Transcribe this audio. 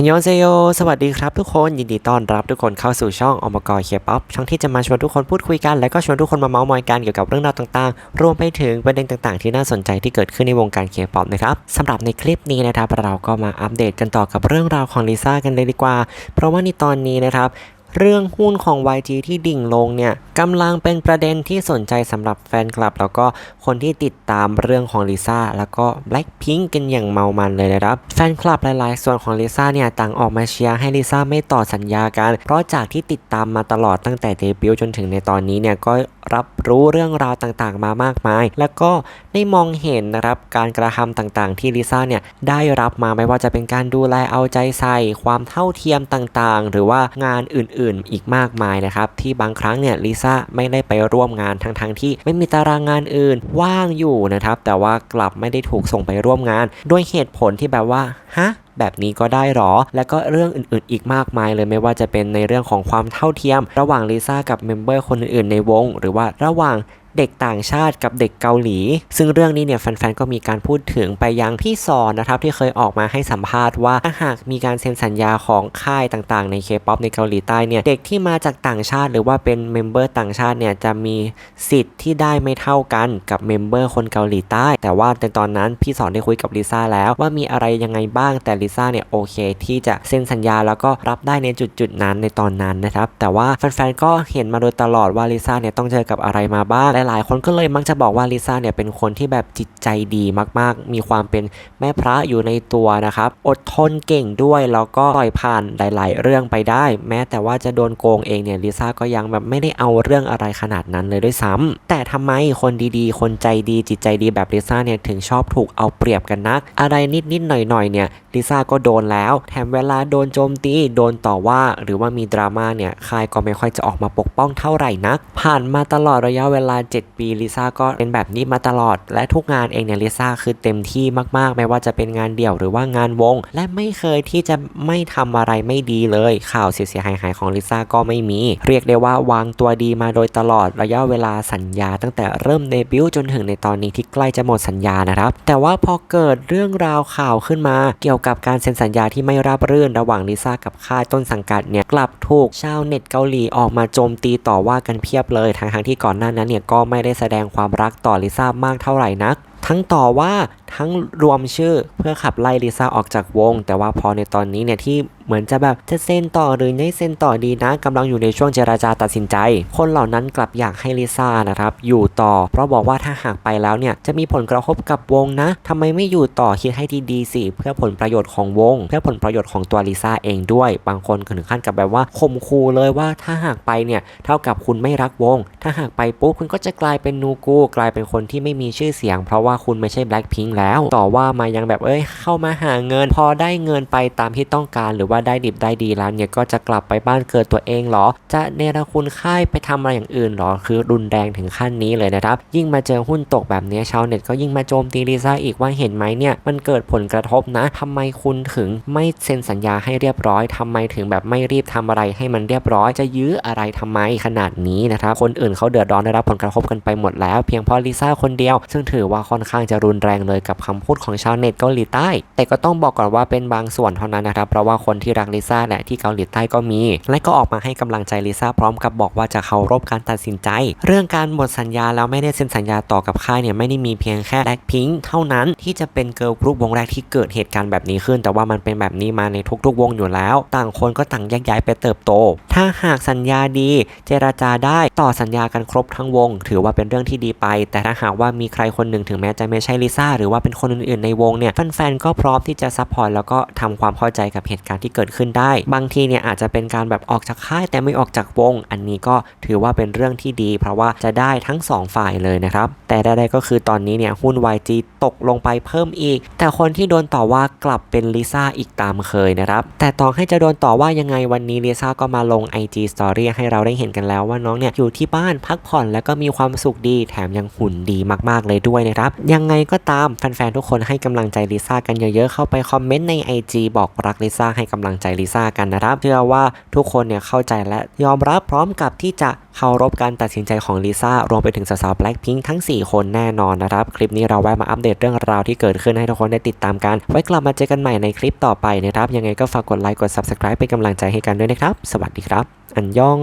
ฮันยอนเซโย สวัสดีครับทุกคน ยินดีต้อนรับทุกคนเข้าสู่ช่องอมกรเคป๊อป ช่องที่จะมาชวนทุกคนพูดคุยกัน และก็ชวนทุกคนมาเมาส์มอยกันเกี่ยวกับเรื่องราวต่างๆ รวมไปถึงประเด็นต่างๆ ที่น่าสนใจที่เกิดขึ้นในวงการเคป๊อปนะครับสำหรับในคลิปนี้นะครับเราก็มาอัปเดตกันต่อกับเรื่องราวของลิซ่ากันเลยดีกว่า เพราะว่าในตอนนี้นะครับ เรื่องหุ้นของ YG ที่ดิ่งลงเนี่ยกำลังเป็นประเด็นที่สนใจสำหรับแฟนคลับ แล้วก็คนที่ติดตามเรื่องของลิซ่าแล้วก็ Blackpink กันอย่างเมามันเลยนะครับ แฟนคลับหลายๆ ส่วนของลิซ่าเนี่ยต่างออกมาเชียร์ให้ลิซ่าไม่ต่อสัญญากัน เพราะจากที่ติดตามมาตลอดตั้งแต่เดบิวต์จนถึงในตอนนี้เนี่ยก็ รับรู้เรื่องราวต่างๆ มามากมาย แล้วก็ได้มองเห็นนะครับการกระทำต่างๆ ที่ลิซ่าเนี่ยได้รับมาไม่ว่าจะเป็นการดูแลเอาใจใส่ ความเท่าเทียมต่างๆ หรือว่างานอื่นๆ อีกมากมายนะครับที่บางครั้งเนี่ยลิซ่าไม่ได้ไปร่วมงานทั้งๆที่ไม่มีตารางงานอื่นว่างอยู่นะครับแต่ว่ากลับไม่ได้ถูกส่งไปร่วมงาน ด้วยเหตุผลที่แบบว่าฮะ แบบนี้ก็ได้หรอ และก็เรื่องอื่นๆ อีกมากมายเลยไม่ว่าจะเป็นในเรื่องของความเท่าเทียม ระหว่างลิซ่ากับเมมเบอร์คนอื่นๆในวง หรือว่าระหว่าง เด็กต่างชาติกับเด็กเกาหลี ซึ่งเรื่องนี้เนี่ยแฟนๆก็มีการพูดถึงไปยังพี่สอนนะครับที่เคยออกมาให้สัมภาษณ์ว่าถ้าหากมีการเซ็นสัญญาของค่ายต่างๆในเคป๊อปในเกาหลีใต้เนี่ยเด็กที่มาจากต่างชาติหรือว่าเป็นเมมเบอร์ต่างชาติเนี่ยจะมีสิทธิ์ที่ได้ไม่เท่ากันกับเมมเบอร์คนเกาหลีใต้ แต่ว่าในตอนนั้นพี่สอนได้คุยกับลิซ่าแล้วว่ามีอะไรยังไงบ้างแต่ลิซ่าเนี่ยโอเค ที่จะเซ็นสัญญาแล้วก็รับได้ในจุดๆนั้นในตอนนั้นนะครับแต่ว่าแฟนๆก็เห็นมาโดยตลอดว่าลิซ่าเนี่ยต้องเจอกับอะไรมาบ้างหลลายๆคนก็เลยมักจะบอกว่าลิซ่าเนี่ยเป็นคนที่แบบจิตใจดีมากๆ มีความเป็นแม่พระอยู่ในตัวนะครับ อดทนเก่งด้วยแล้วก็ปล่อยผ่านหลาย ๆ เรื่องไปได้ แม้แต่ว่าจะโดนโกงเองเนี่ยลิซ่าก็ยังแบบไม่ได้เอาเรื่องอะไรขนาดนั้นเลยด้วยซ้ำแต่ทำไมคนดีๆ คนใจดีจิตใจดีแบบลิซ่าเนี่ยถึงชอบถูกเอาเปรียบกันนักอะไรนิดๆหน่อยๆเนี่ยลิซ่าก็โดนแล้ว แถมเวลาโดนโจมตีโดนต่อว่า หรือว่ามีดราม่าเนี่ยค่ายก็ไม่ค่อยจะออกมาปกป้องเท่าไหร่นักผ่านมาตลอดระยะเวลา7 ปีลิซ่าก็เป็นแบบนี้มาตลอด และทุกงานเองเนี่ยลิซ่าคือเต็มที่มากๆ ไม่ว่าจะเป็นงานเดี่ยวหรือว่างานวง และไม่เคยที่จะไม่ทำอะไรไม่ดีเลยข่าวเสียหายหายของลิซ่าก็ไม่มี เรียกได้ว่าวางตัวดีมาโดยตลอดระยะเวลาสัญญา ตั้งแต่เริ่มเดบิวต์จนถึงในตอนนี้ที่ใกล้จะหมดสัญญานะครับ แต่ว่าพอเกิดเรื่องราวข่าวขึ้นมา เกี่ยวกับการเซ็นสัญญาที่ไม่ราบรื่นระหว่างลิซ่ากับค่ายต้นสังกัดเนี่ยกลับถูกชาวเน็ตเกาหลีออกมาโจมตีต่อว่ากันเพียบเลยทั้งๆที่ก่อนหน้านั้นเนี่ยก็็ไม่ได้แสดงความรักต่อลิซ่ามากเท่าไหร่นัก ทั้งต่อว่าทั้งรวมชื่อเพื่อขับไล่ลิซ่าออกจากวง แต่ว่าพอในตอนนี้เนี่ยที่เหมือนจะแบบจะเซ็นต่อหรือไม่เซ็นต่อดีนะกำลังอยู่ในช่วงเจราจาตัดสินใจ คนเหล่านั้นกลับอยากให้ลิซ่านะครับอยู่ต่อ เพราะบอกว่าถ้าหากไปแล้วเนี่ยจะมีผลกระทบกับวงนะทำไมไม่อยู่ต่อคิดให้ดีๆสิเพื่อผลประโยชน์ของวง เพื่อผลประโยชน์ของตัวลิซ่าเองด้วย บางคนถึงขั้นกับแบบว่าข่มคูเลยว่าถ้าหากไปเนี่ยเท่ากับคุณไม่รักวง ถ้าหากไปปุ๊บคุณก็จะกลายเป็นนูกูกลายเป็นคนที่ไม่มีชื่อเสียง เพราะว่าคุณไม่ใช่แบล็คพิงแล้ว ต่อว่ามายังแบบเอ้ยเข้ามาหาเงิน พอได้เงินไปตามที่ต้องการหรือว่าได้ดิบได้ดีแล้วเนี่ยก็จะกลับไปบ้านเกิดตัวเองเหรอ จะเนรคุณค่ายไปทำอะไรอย่างอื่นเหรอ คือรุนแรงถึงขั้นนี้เลยนะครับ ยิ่งมาเจอหุ้นตกแบบนี้ชาวเน็ตก็ยิ่งมาโจมตีลิซ่าอีกว่าเห็นไหมเนี่ยมันเกิดผลกระทบนะทำไมคุณถึงไม่เซ็นสัญญาให้เรียบร้อยทำไมถึงแบบไม่รีบทำอะไรให้มันเรียบร้อย จะยื้ออะไรทำไมขนาดนี้นะครับ คนอื่นเขาเดือดร้อนได้รับผลกระทบกันไปหมดแล้ว เพียงเพราะลิซ่าคนเดียว ซึ่งถือว่าค่อนข้างจะรุนแรงเลยกับคำพูดของชาวเน็ตเกาหลีใต้ แต่ก็ต้องบอกก่อนว่าเป็นบางส่วนเท่านั้นนะครับ เพราะว่าคนที่รักลิซ่าและที่เกาหลีใต้ก็มี และก็ออกมาให้กำลังใจลิซ่าพร้อมกับบอกว่าจะเคารพการตัดสินใจ เรื่องการหมดสัญญาแล้วไม่ได้เซ็นสัญญาต่อกับค่ายเนี่ยไม่ได้มีเพียงแค่แบ็คพิงเท่านั้นที่จะเป็นเกิร์ลกรุ๊ปวงแรกที่เกิดเหตุการณ์แบบนี้ขึ้น แต่ว่ามันเป็นแบบนี้มาในทุกๆ วงอยู่แล้ว ต่างคนก็ต่างแยกย้ายไปเติบโต ถ้าหากสัญญาดี เจราจาได้ต่อสัญญากันครบทั้งวง ถือว่าเป็นเรื่องที่ดีไป แต่ถ้าหากว่ามีใครคนหนึ่งถึงแม้จะไม่ใช่ลิซ่าหรือว่าเป็นคนอื่นๆในวงเนี่ยแฟนๆก็พร้อมที่จะซัพพอร์ตแล้วก็ทำความเข้าใจกับเหตุการณ์ที่เกิดขึ้นได้ บางทีเนี่ยอาจจะเป็นการแบบออกจากค่ายแต่ไม่ออกจากวง อันนี้ก็ถือว่าเป็นเรื่องที่ดี เพราะว่าจะได้ทั้งสองฝ่ายเลยนะครับ แต่ใดๆก็คือตอนนี้เนี่ยหุ้น YG ตกลงไปเพิ่มอีก แต่คนที่โดนต่อว่ากลับเป็นลิซ่าอีกตามเคยนะครับ แต่ต่อให้จะโดนต่อว่ายังไงวันนี้ลิซ่าก็มาลง IG Story ให้เราได้เห็นกันแล้วว่าน้องเนี่ยอยู่ที่บ้านพักผ่อนแล้วก็มีความสุขดีแถมยังหุ่นดีมากๆเลยด้วยนะครับยังไงก็ตามแฟนๆ ทุกคนให้กำลังใจลิซ่ากันเยอะๆ เข้าไปคอมเมนต์ใน IG บอกรักลิซ่าให้กำลังใจลิซ่ากันนะครับ เชื่อว่าทุกคนเนี่ยเข้าใจและยอมรับพร้อมกับที่จะเคารพการตัดสินใจของลิซ่ารวมไปถึงสาวๆ Blackpink ทั้ง 4 คนแน่นอนนะครับ คลิปนี้เราแวะมาอัปเดตเรื่องราวที่เกิดขึ้นให้ทุกคนได้ติดตามกัน ไว้กลับมาเจอกันใหม่ในคลิปต่อไปนะครับ ยังไงก็ฝากกดไลค์กด Subscribe เป็นกำลังใจให้กันด้วยนะครับ สวัสดีครับ อันยอง